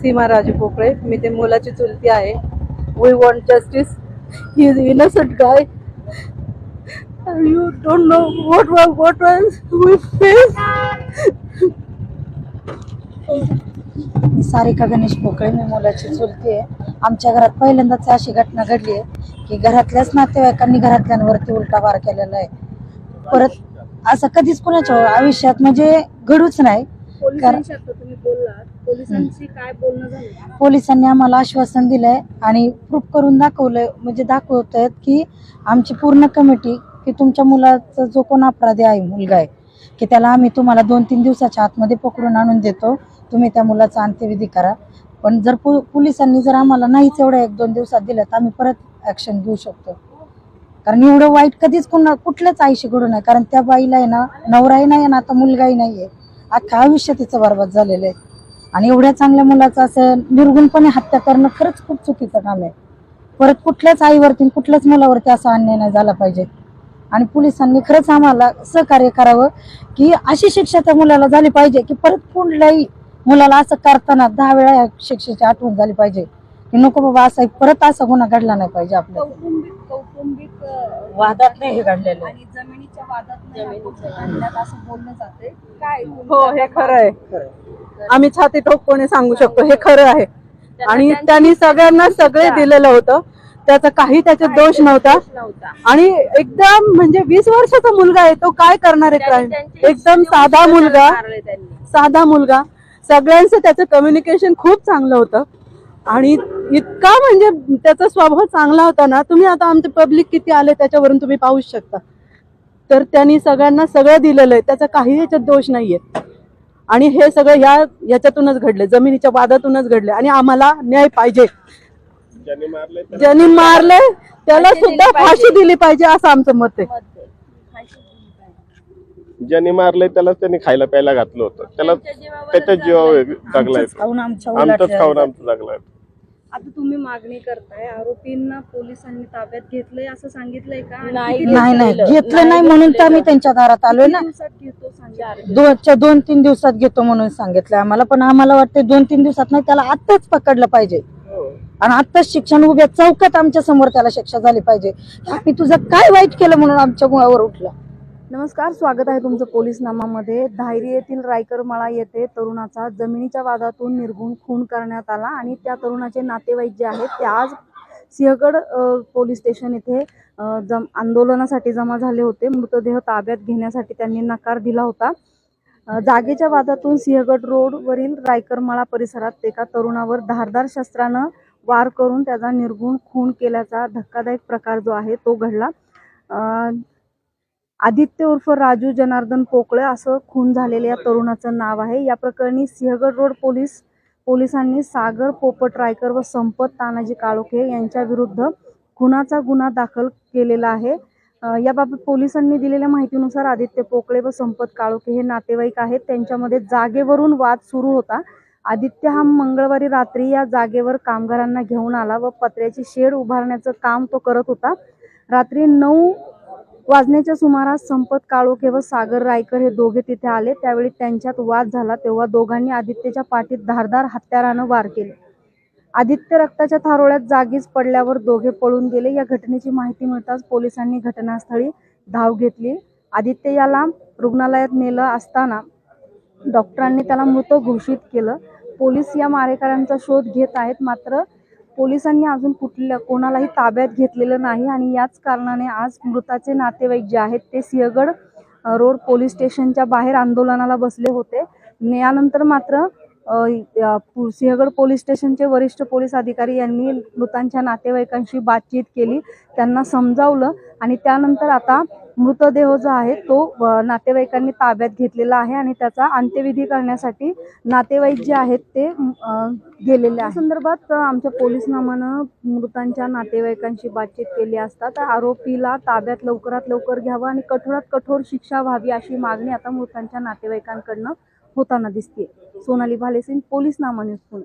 सीमा राजू पोकळे मी ते मुलाची चुलती आहे. We want justice he is innocent guy you don't know what was what was we face मी सारिका गणेश पोकळे. मी मुलाची चुलती आहे. आमच्या घरात पहिल्यांदाच अशी घटना घडली आहे की घरातल्याच नातेवाईकांनी घरातल्यांवरती उलटा वार केलेला आहे. परत असं कधीच कुणाच्या आयुष्यात म्हणजे घडूच नाही. पोलिसांशी आता तुम्ही बोललात. पोलिसांशी काय बोलणं झालं? पोलिसांनी आम्हाला आश्वासन दिलंय आणि प्रूफ करून दाखवलंय म्हणजे दाखवत आहेत की आमची पूर्ण कमिटी की तुमच्या मुलाचा जो कोण अपराधी आहे मुलगा आहे की त्याला आम्ही तुम्हाला दोन तीन दिवसाच्या आतमध्ये पकडून आणून देतो. तुम्ही त्या मुलाचा अंत्यविधी करा. पण जर पो पोलिसांनी जर आम्हाला नाहीच एवढ्या एक दोन दिवसात दिलं तर आम्ही परत ॲक्शन घेऊ शकतो. कारण एवढं वाईट कधीच कुणा कुठल्याच आईशी घडू नये. कारण त्या बाईला आहे ना नवराही नाही आणि आता मुलगाही नाही आहे. अख्खं आयुष्य तिचं बरबाद झालेलं आहे. आणि एवढ्या चांगल्या मुलाचं असं निर्गुणपणे हत्या करणं खरंच खूप चुकीचं काम आहे. परत कुठल्याच आईवरती कुठल्याच मुलावरती असा अन्याय नाही झाला पाहिजे. आणि पोलिसांनी खरंच आम्हाला सहकार्य करावं की अशी शिक्षा त्या मुलाला झाली पाहिजे की परत कुठल्याही मुलाला असं करताना दहा वेळा या शिक्षेची आठवण झाली पाहिजे. की नको बाबा असा परत असा गुन्हा घडला नाही पाहिजे आपल्या कौटुंबिक कौटुंबिक अं, वादात नाही हे घडलेलं आणि जमिनीच्या वादात नाही हा गोष्ट घडल्यात असं बोललं जाते काय हो हे खरं आहे. आम्ही छाती ठोकपणे सांगू शकतो हे खरं आहे. आणि त्यांनी सगळ्यांना सगळे दिलेलं होतं. त्याचा काही त्याच्यात दोष नव्हता. नव्हता. आणि एकदम म्हणजे वीस वर्षाचा मुलगा आहे तो काय करणार आहे क्राईम एकदम साधा मुलगा. मारले त्यांनी. साधा मुलगा. सगळ्यांचं त्याचं कम्युनिकेशन खूप चांगलं होतं. आणि इतका म्हणजे त्याचा स्वभाव चांगला होता ना तुम्ही आता आमचे पब्लिक किती आले त्याच्यावरून तुम्ही पाहू शकता. तर त्यांनी सगळ्यांना सगळं दिलेलं आहे त्याचा काही याच्यात दोष नाहीये. आणि हे सगळं या याच्यातूनच घडले जमिनीच्या वादातूनच घडले. आणि आम्हाला न्याय पाहिजे. ज्यांनी मारले त्याला सुद्धा फाशी दिली पाहिजे असं आमचं मत आहे. ज्यांनी मारलंय त्याला त्यांनी खायला प्यायला घातलं होतं. त्याला त्याच्या जीवावर जगलाय आमचंच खाऊन आमच्या आमचंच आमचं जगलाय आता तुम्ही मागणी करताय आरोपींना पोलिसांनी ताब्यात घेतलंय असं सांगितलंय का? आणि नाही, किती नाही नाही. घेतलं नाही म्हणून तर आम्ही त्यांच्या दारात आलोय ना. दिवसात घेतो सांगितलं दोनच्या दोन तीन दिवसात घेतो म्हणून सांगितलं आम्हाला पण आम्हाला वाटतं दोन तीन दिवसात नाही त्याला आत्ताच पकडलं पाहिजे. आणि आत्ताच शिक्षण उभ्या चौकात आमच्यासमोर त्याला शिक्षा झाली पाहिजे. आम्ही तुझं काय वाईट केलं म्हणून आमच्या मुळावर उठलं? नमस्कार स्वागत आहे तुमचं पोलीस नामामध्ये धायरी येथील रायकरमाळा येथे तरुणाचा जमिनीच्या वादातून निर्गुण खून करण्यात आला आणि त्या तरुणाचे नातेवाईक जे आहेत ते आज सिंहगड पोलीस स्टेशन येथे जम आंदोलनासाठी जमा झाले होते. मृतदेह ताब्यात घेण्यासाठी त्यांनी नकार दिला होता. जागेच्या वादातून सिंहगड रोडवरील रायकरमाळा परिसरात एका तरुणावर धारदार शस्त्रानं वार करून त्याचा निर्गुण खून केल्याचा धक्कादायक प्रकार जो आहे तो घडला. आदित्य उर्फ राजू जनार्दन पोकळे असं खून झालेल्या या तरुणाचं नाव आहे. या प्रकरणी सिंहगड रोड पोलीस पोलिसांनी सागर पोपट रायकर व संपत तानाजी काळोखे यांच्या विरुद्ध खुनाचा गुन्हा दाखल केलेला आहे. याबाबत पोलिसांनी दिलेल्या माहितीनुसार आदित्य पोकळे व संपत काळोखे हे नातेवाईक आहेत. त्यांच्यामध्ये जागेवरून वाद सुरू होता. आदित्य हा मंगळवारी रात्री या जागेवर कामगारांना घेऊन आला व पत्र्याची शेड उभारण्याचं काम तो करत होता. रात्री नऊ वाजण्याच्या सुमारास संपत काळोखे व सागर रायकर हे दोघे तिथे आले. त्यावेळी त्यांच्यात वाद झाला तेव्हा दोघांनी आदित्यच्या पाठीत धारदार हत्यारानं वार केले. आदित्य रक्ताच्या थारोळ्यात जागीच पडल्यावर दोघे पळून गेले. या घटनेची माहिती मिळताच पोलिसांनी घटनास्थळी धाव घेतली. आदित्य याला रुग्णालयात नेलं असताना डॉक्टरांनी त्याला मृत घोषित केलं. पोलीस या मारेकऱ्यांचा शोध घेत आहेत मात्र पोलिसांनी अजून कुठल्या कोणालाही ताब्यात घेतलेलं नाही आणि याच कारणाने आज मृताचे नातेवाईक जे आहेत ते सिंहगड रोड पोलीस स्टेशनच्या बाहेर आंदोलनाला बसले होते. यानंतर मात्र पु- सिंहगड पोलीस स्टेशनचे वरिष्ठ पोलीस अधिकारी यांनी मृतांच्या नातेवाईकांशी बातचीत केली त्यांना समजावलं आणि त्यानंतर आता मृतदेह जो आहे तो नातेवाईकांनी ताब्यात घेतलेला आहे आणि त्याचा अंत्यविधी करण्यासाठी नातेवाईक जे आहेत ते गेलेले आहे या संदर्भात आमच्या पोलीस नामानं मृतांच्या नातेवाईकांशी बातचीत केली असता तर आरोपीला ताब्यात लवकरात लवकर घ्यावं आणि कठोरात कठोर शिक्षा व्हावी अशी मागणी आता मृतांच्या नातेवाईकांकडनं होताना दिसते सोनाली भालेसिंग पोलीस नामा न्यूज पुणे.